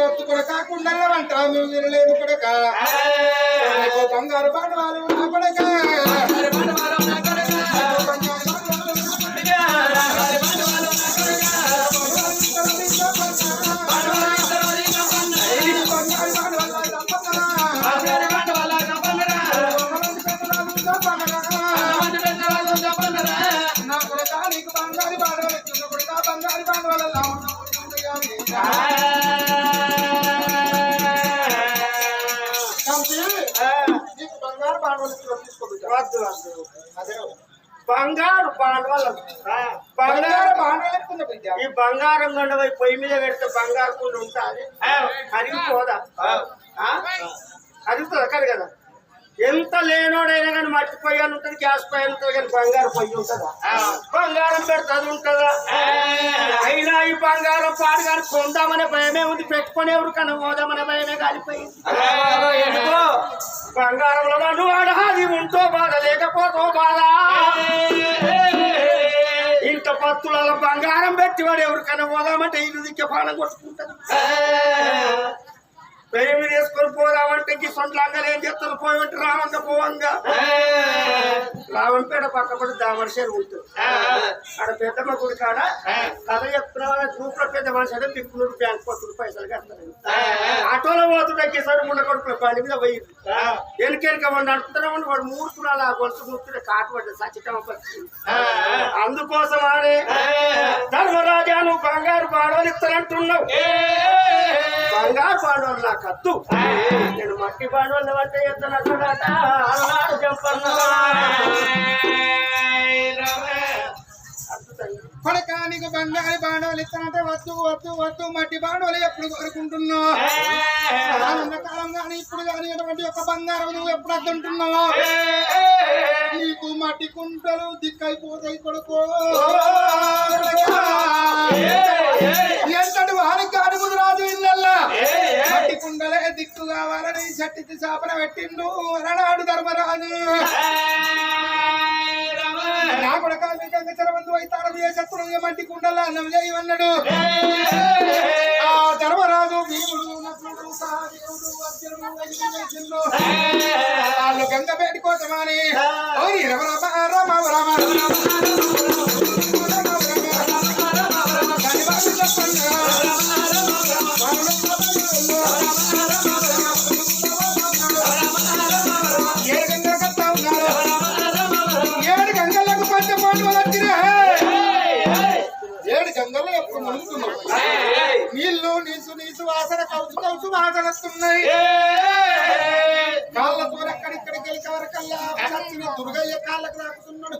వత్తు కొడక కుండల వంట నువ్వు వినలేదు కొడక బంగారు పాడవాలు వద్దు వద్దు బంగారు బంగారు బిడ్డ. ఈ బంగారం కొండపై పొయ్యి మీద పెడితే బంగారు కుండ ఉంటుంది. కరిగిపోదా? ఆ? కరుగుతుందా? కరగదా? ఎంత లేనోడైనా కానీ మట్టి పొయ్యి అని ఉంటుంది గ్యాస్ పొయ్యి అని ఉంటుంది కానీ బంగారు పొయ్యి ఉంటుందా? బంగారం పెడుతుంది ఉంటుందా? అయినా ఈ బంగారం పాడు కానీ కొందామనే భయమే ఉంది. పెట్టుకునే ఎవరికన్నా పోదామనే భయమే కాలిపోయింది బంగారంలో నన్ను వాడాది ఉంటో బాధ లేకపోతో బాధ. ఇంత పత్తులలో బంగారం పెట్టి వాడు ఎవరికైనా పోదామంటే ఇల్లు దిక్కే పాలన కొట్టుకుంటారు వేసుకొని పోదామంటే ఈ సొంతలంగా ఏం చేస్తారు? పోయి రావంగా పోవంగా. రావణపేట పక్క పడి దామర్షేరు ఉంటుంది ఆడ పెద్దమ్మ గుడి కాడ కథ చెప్తున్నా వాళ్ళ గ్రూప్లో పెద్ద మనిషి అంటే తిప్పునూరు బ్యాంక్ పట్టుకుని పైసలు కడతారు ఆటోలో పోతుండే కిసారి ముండ కొడుకు బండి మీద పోయి. వెనకెనక వాడు నడుపుతున్నామని వాడు మూర్తులు ఆ గొలుసు మూర్తుడే కాటు సచితమ్మ పచ్చి అందుకోసం ఆడే ధర్మరాజా నువ్వు బంగారు పాడవలు ఇస్తానంటున్నావు బంగారు పాడవలు నా కత్తు నేను మట్టి పాడవలు అంటే ఎత్తన చూడట అన్నాడు చెప్పన్నా కొడక నీకు బంగారు బాణాలు ఇస్తానంటే వద్దు వద్దు వద్దు మట్టి బాణాలు ఎప్పుడు కోరుకుంటున్నావు ఆనంద కాలం కానీ ఇప్పుడు కానీ ఎటువంటి ఒక బంగారం నువ్వు ఎప్పుడు అద్దుంటున్నావు? నీకు మట్టి కుంటలు దిక్కైపోతాయి కొడుకో. ఎంతటి వారికి అడుగుదు రాజు ఇళ్ళల్లా దిక్కు కావాలని చట్టికి చాపన పెట్టిండు అలనాడు ధర్మరాజు నా కొడక మీ గంగ చరవంతు అయితారు ఏ శత్రువు మట్టి కుండలా అన్నం చేయమన్నాడు ఆ ధర్మరాజు భీముడు నకులుడు సహదేవుడు అర్జునుడు. వాళ్ళు గంగ పెట్టుకోసమని రమ రమ రమ రమ వస్తున్నాయి కాళ్ళ దూర ఎక్కడిక్కడికి వెళ్ళి వరకల్లా చచ్చిన దుర్గయ్య కాళ్ళకు రాకుతున్నాడు.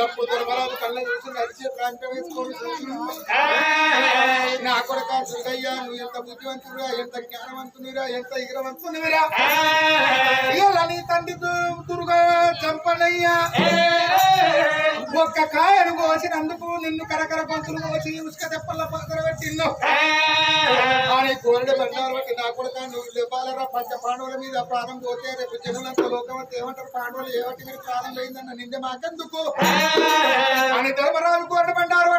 గప్పు దుర్మరాజు కళ్ళ చూసి నడిచే ప్రాంతం వేసుకొని నా కొడక దుర్గయ్య నువ్వు ఎంత బుద్ధివంతుడిరా ఎంత జ్ఞానవంతునిరా ఎంత ఇగరవంతునిరా ఇలా నీ తండ్రి దుర్గా చంపనయ్యా. ఒక్క కాయను కోసినందుకు నిన్ను కరకర పంతులు కోసి ఉసుక తెప్పల పాత్ర పెట్టిన్ను అని కోరిన బండారు బట్టి నా కొడుక నువ్వు లేపాలరా పంచ పాండవుల మీద ప్రాణం పోతే రేపు జనులంతా లోకమంతా ఏమంటారు? పాండవులు ఏమంటే? మీరు ప్రాణం లేదన్న నిందే మాకెందుకు? అని ధర్మరాజు కోరిన బండారు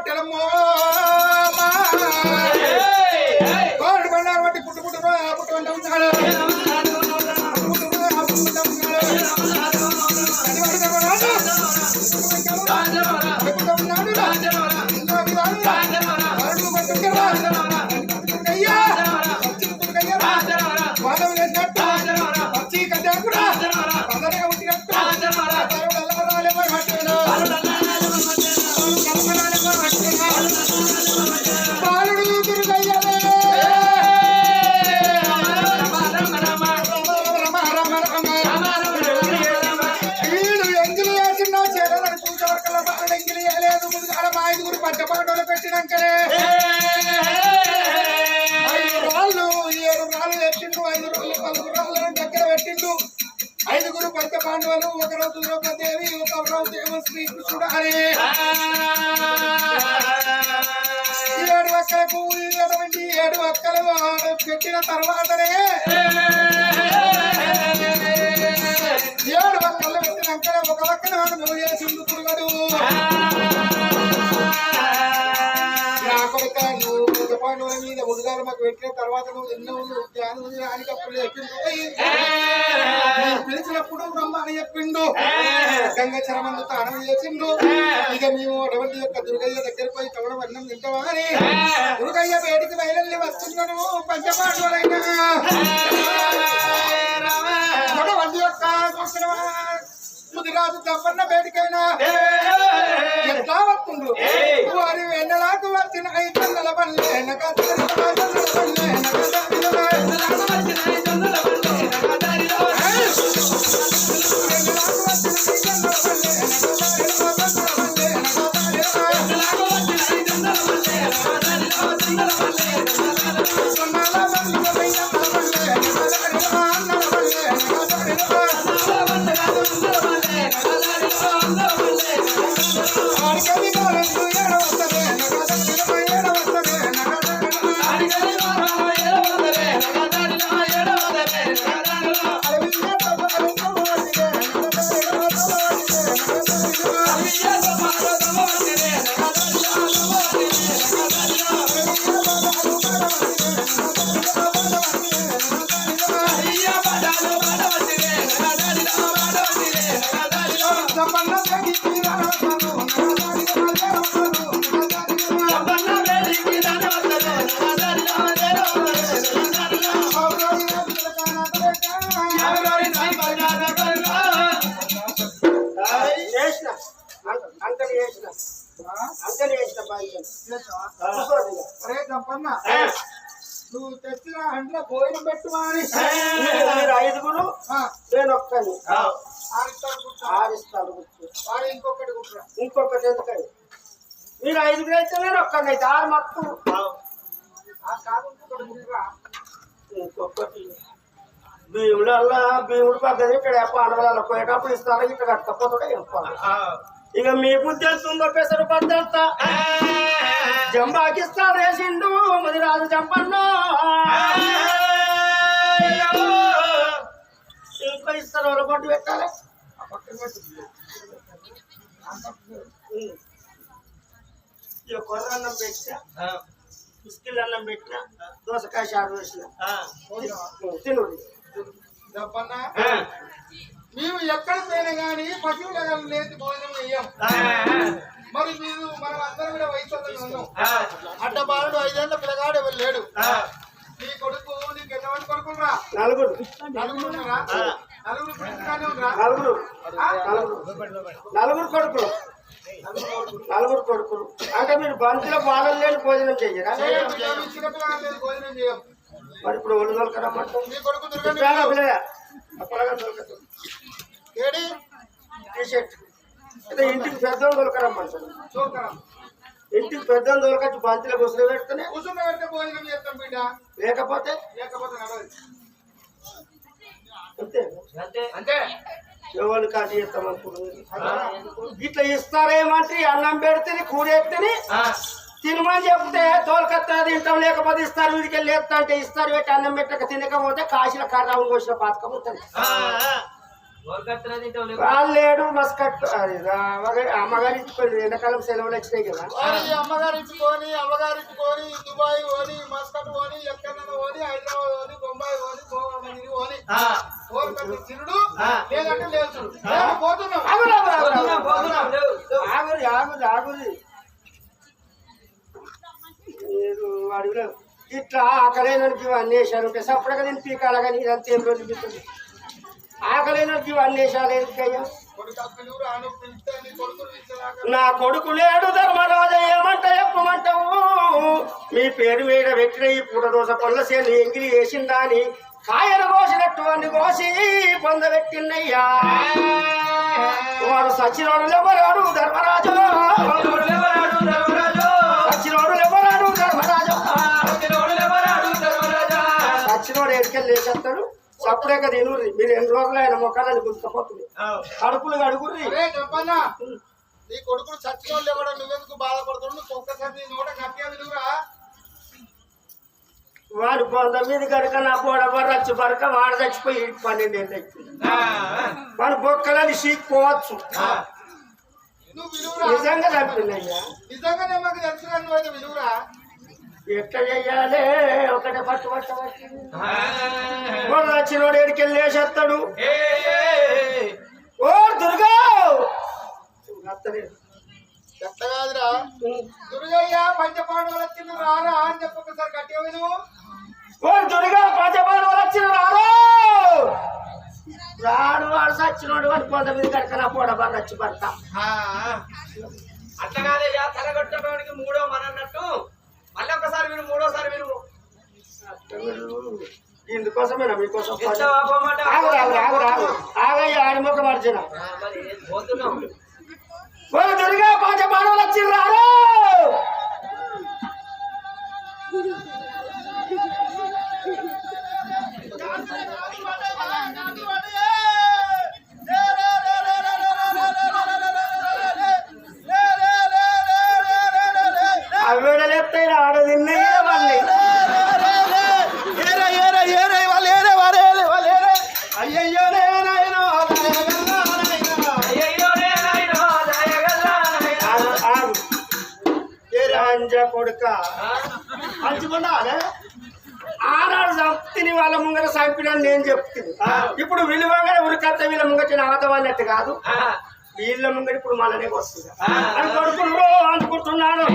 ఐదు రాళ్ళు దగ్గర పెట్టిండు. ఐదుగురు పంచ పాండవులు ఒక ద్రౌపదేవి ఒక రోజు ఏమో శ్రీకృష్ణుడు అని ఏడు అక్కలకు అటువంటి ఏడు అక్కలు పెట్టిన తర్వాతనే ఏడు ఒక్కలు పెట్టినాకనే ఒక పక్కన నువ్వు చేసిండు పురుగడు పెట్టిన తర్వాత నువ్వు ఎన్నో జ్ఞానం ఉంది రానికప్పుడు చెప్పిండు. పిలిచినప్పుడు బ్రహ్మ అని చెప్పిండు. గంగ చరమందు తానం చేసిండు. ఇక మేము అడవంటి యొక్క దుర్గయ్య దగ్గర పోయి కవడం అన్నం తింటావా అని దుర్గయ్య వేడికి బయలుదేరి వస్తున్నాను అడవంటి యొక్క ముదిరాజు తప్పన్న వేడికైనా ఎట్లా వస్తుండ్రు వారి వెన్నలాకు వచ్చిన ఐదు Thank you. నువ్వు తెచ్చిన అంట్లో భోజనం పెట్టుమని మీరు. ఐదుగురు? నేను ఒక్కని. ఆరిస్తాను. వాడు ఇంకొకటి ఇంకొకటి ఎందుకని? మీరు ఐదుగురు అయితే నేను ఒక్కని అయితే ఆరు మొత్తం. ఇంకొకటి ఇంకొకటి. భీముడల్లా భీముడు పక్కన ఇక్కడ పాండవులలో పోయేటప్పుడు ఇస్తాను ఇక్కడ కట్టకపోతే చెప్పాలి ఇక మీకు తెలుస్తుందో పెసరు పద్ధత జంబాకిస్తాను వేసిండు మరి రాజు చంపన్నా ఇంకో ఇస్తారు వాళ్ళ పట్టు పెట్టాలి. పక్కన పెట్టు. కొర్ర అన్నం పెట్టిన దోసకాయ చారు వేసిన. గంపన్న మేము ఎక్కడ పోయినా గానీ పశువుల లేచి భోజనం వేయం మరి మీరు మనం అందరం కూడా వయసు ఉన్నాం. అడ్డ బాలుడు ఐదేళ్ళ పిల్లగాడు ఎవరు లేడు. నీ కొడుకు నీకు ఎంతమంది కొడుకురా? నలుగురు. నలుగురు నలుగురు నలుగురు. నలుగురు. నలుగురు కొడుకులు. నలుగురు కొడుకులు. అంటే మీరు బంతిలో బాణం లేని భోజనం చెయ్యరా చేయం, మేము ఇచ్చినట్టుగా లేదు, భోజనం చేయం. మరి ఇప్పుడు ఒళ్ళు దుర్గని పిల్లగా దొరకదు. ఏడి? టీ షర్ట్ అయితే ఇంటికి పెద్దోళ్ళు దొరకరమ్మంటారు చూకరం ఇంటికి పెద్దోళ్ళు దొరకచ్చు బంతిలో గుసలు పెడితేనే కూర్చున్న పెడితే భోజనం చేస్తాం బిడ్డ. లేకపోతే లేకపోతే అంతే. అంతే. ఎవరు కాదు చేస్తామనుకుంటున్నారు ఇట్లా ఇస్తారేమంటే అన్నం పెడితే కూడెత్తిని తినమని చెప్తే తోలుకత్తా తింటాం లేకపోతే ఇస్తారు వీడికి వెళ్ళి ఎత్తా అంటే ఇస్తారు పెట్టి అన్నం పెట్టక తినకపోతే కాశీల కర్రావు కోసిన పాతకం ఉంటుంది. వాళ్ళు లేడు మస్కట్ అమ్మగారి అమ్మగారి ఇచ్చిపోయింది ఎండాకాలం సెలవులు వచ్చినాయి కదా. వారి అమ్మగారికి పోని అమ్మగారికి పోని దుబాయ్ పోని మస్కట్ పోని ఎక్కడైనా పోని హైదరాబాద్ పోని బొంబాయి తిరుడు లేదంటే లేచుడు పోతున్నాం ఆగురు, ఆగురు, ఆగురు, ఆగురు. ఆగురి ఆగురి ఆగురి మీరు అడుగులో ఇట్లా ఆకలేనకి ఇవన్నీ వేసారు ఉంటే సపడగా నేను పీకాల కానీ ఇదంతా ఏం రోజు పిస్తుంది ఆకలేనకి ఎందుకయ్యా? నా కొడుకు లేడు ధర్మరాజు ఏమంట చెప్పమంటావు మీ పేరు మీద పెట్టిన ఈ పూటదోస పళ్ళ సేను ఎంగిలి వేసిందా అని కాయలు కోసినట్టు అన్ని కోసి పొందబెట్టిందయ్యా వాడు సచ్చినోడు ఎవరాడు ధర్మరాజు. సచ్చినోడు ఎవరాడు ధర్మరాజు. సచ్చినోడు ఎడికెళ్ళి లేచేస్తాడు సప్పుడేక తినూరి మీరు ఎన్ని రోజులు ఆయన మొక్కలని గుర్తుపోతుంది కడుపులు కడుగుర్రి. నీ కొడుకులు ఎవడో నువ్వెందుకు బాధపడుతున్నావు? నువ్వు ఒక్కసారి నీ నోట గట్టిగా విలువరా వాడు బొంద మీద కనుక నా బోడ బర్రచ్చు బరక వాడు చచ్చిపోయి పన్నెండు ఏళ్ళు అవుతుంది వాడు బొక్కలని సీక్కోవచ్చు. నిజంగా చంపిందయ్యా నిజంగానే మాకు తెలుసు కానీ నువ్వు అయితే విలువరా? ఎట్లా చెయ్యాలి ఒకటే పట్టు పట్టు పట్టు. వచ్చినోడు ఓ దుర్గా. ఎట్ట కాదురా? దుర్గయ్య పంచపాండవులు వచ్చింది రారా అని చెప్పి ఒకసారి గట్టిగా విను. ఓ దుర్గా పంచపాడు వచ్చిన రాడు వాడు సచ్చినోడు వాడు కొంతమంది కనుక పోడ బాగా నచ్చి పడతా. అట్లా కాదయ్యా తలగొట్టడానికి మూడో మన అన్నట్టు మళ్ళీ ఒకసారి విను మూడోసారి విను ఇందుకోసమేనా మీకోసం ఆగు ఆగు ఆగు ఆగు ఆగయ్య ఆడి ముఖం అర్జున మరి పోతున్నాం. ఓ దుర్గా పంచపాడు వచ్చిన రాడు ఆనాడు చంపుతిని వాళ్ళ ముంగర చంపినని నేను చెప్తుంది ఇప్పుడు విలువగా ఉరికత్త వీళ్ళ ముంగట ఆదవన్నట్టు కాదు. వీళ్ళ ముంగట ఇప్పుడు మళ్ళనే వస్తుంది. అని అనుకుంటున్నాను.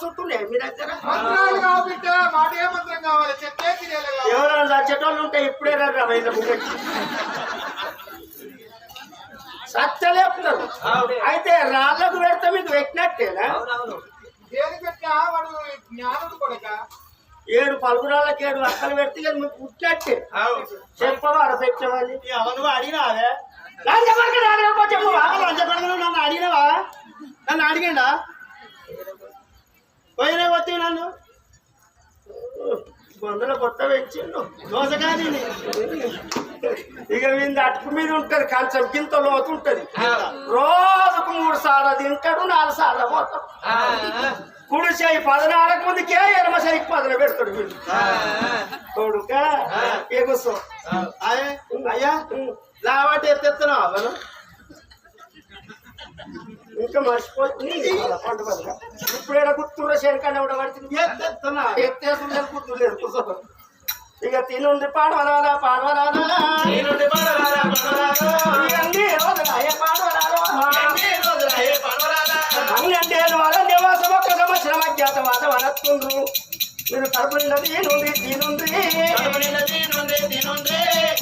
చుట్టూనే మీ దగ్గర. మంత్రాలు కాబట్టి మాట ఏ మంత్రం కావాలి చెట్టే తినేలే కావాలి. ఎవరైనా చచ్చేటోళ్ళు ఉంటే ఇప్పుడే రా సత్యలేపుతారు అయితే రాళ్ళకు పెడితే మీకు పెట్టినట్టేనా? అవునవును. దేని పెట్టా వాడు జ్ఞానుడు కొడుక. ఏడు పలుగురాళ్ళకి ఏడు అక్కలు పెడితే ఇక మీకు పుట్టినట్టే. చెప్పవాడు పెట్టేవాళ్ళు ఎవరు అడిగినావే నన్ను అడిగినవా? నన్ను అడిగిండా? నన్ను వందల కొత్త పెంచిండు. దోసకాని ఇక వీంది అటుకు మీద ఉంటది కంచం గింత లోతు ఉంటది. రోజుకు మూడు సార్లు తింటాడు నాలుగు సార్లు పోతాడు. ఆ, కుడి చేయి పదనాలకు ముందుకే ఎడమ చేయికి పదన పెడతాడు వీడు. కొడుక ఎగుసో అయ్యా లావాటి ఎత్తెత్తున్నావా మనం ఇంకా మర్చిపోతుంది. ఇప్పుడు ఏడ గుర్తున్న శనికన్నా కూడా పడుతుంది కూర్చో ఇక తినుంది పాడవరాలా పాడవరాలా రోజులాయే పడవరారా. అంటే వాళ్ళ నివాసం ఒక్క సంవత్సరం అజ్ఞాతవాసం అనత్తుండ్రు మీరు కడుపు నిండది నుండి తినుండ్రి.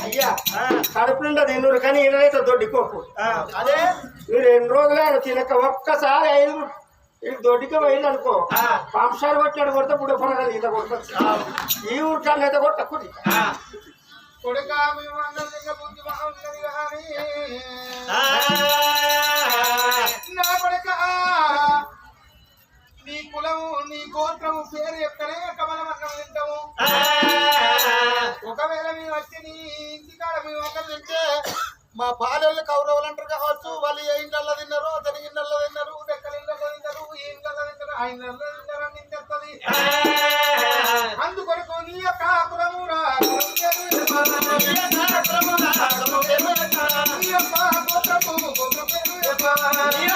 అయ్యా కడుపు నిండా తినురు కానీ ఈయనైతే దొడ్డికోకు అదే? మీరు ఎన్ని రోజులైనా తినక ఒక్కసారి ఐదు ఇది దొడ్డికి పోయింది అనుకో పంసాలు కొట్టాడు కొడితే ఇప్పుడు పొరగలు ఈత కొడతారు. ఈ ఊరికాన్ని అయితే కొట్టకుడి కొడుక మేము బుద్ధి కానీ నా కొడుక. కులము నీ గోత్రము పేరు చెప్తేనే కమలం అన్నం తింటాము ఒకవేళ మేము వచ్చి నీ ఇంటికాడ మేము ఒకరు తింటే మా పాలెళ్ళు కౌరవులు అంటారు కావచ్చు వాళ్ళు ఏ ఇంట్లో తిన్నారు అతని ఇళ్ళల్లో తిన్నారు ఎక్కడ ఇళ్ళల్లో తిన్నారు ఈ ఇంట్లో తిన్నారు ఆ ఇళ్ళల్లో తిన్నారు అని చెప్తుంది. అందుకొరకు నీ యొక్క కులము రా నీ యొక్క గోత్రము గోత్ర పేరు చెప్పాలా? ఈ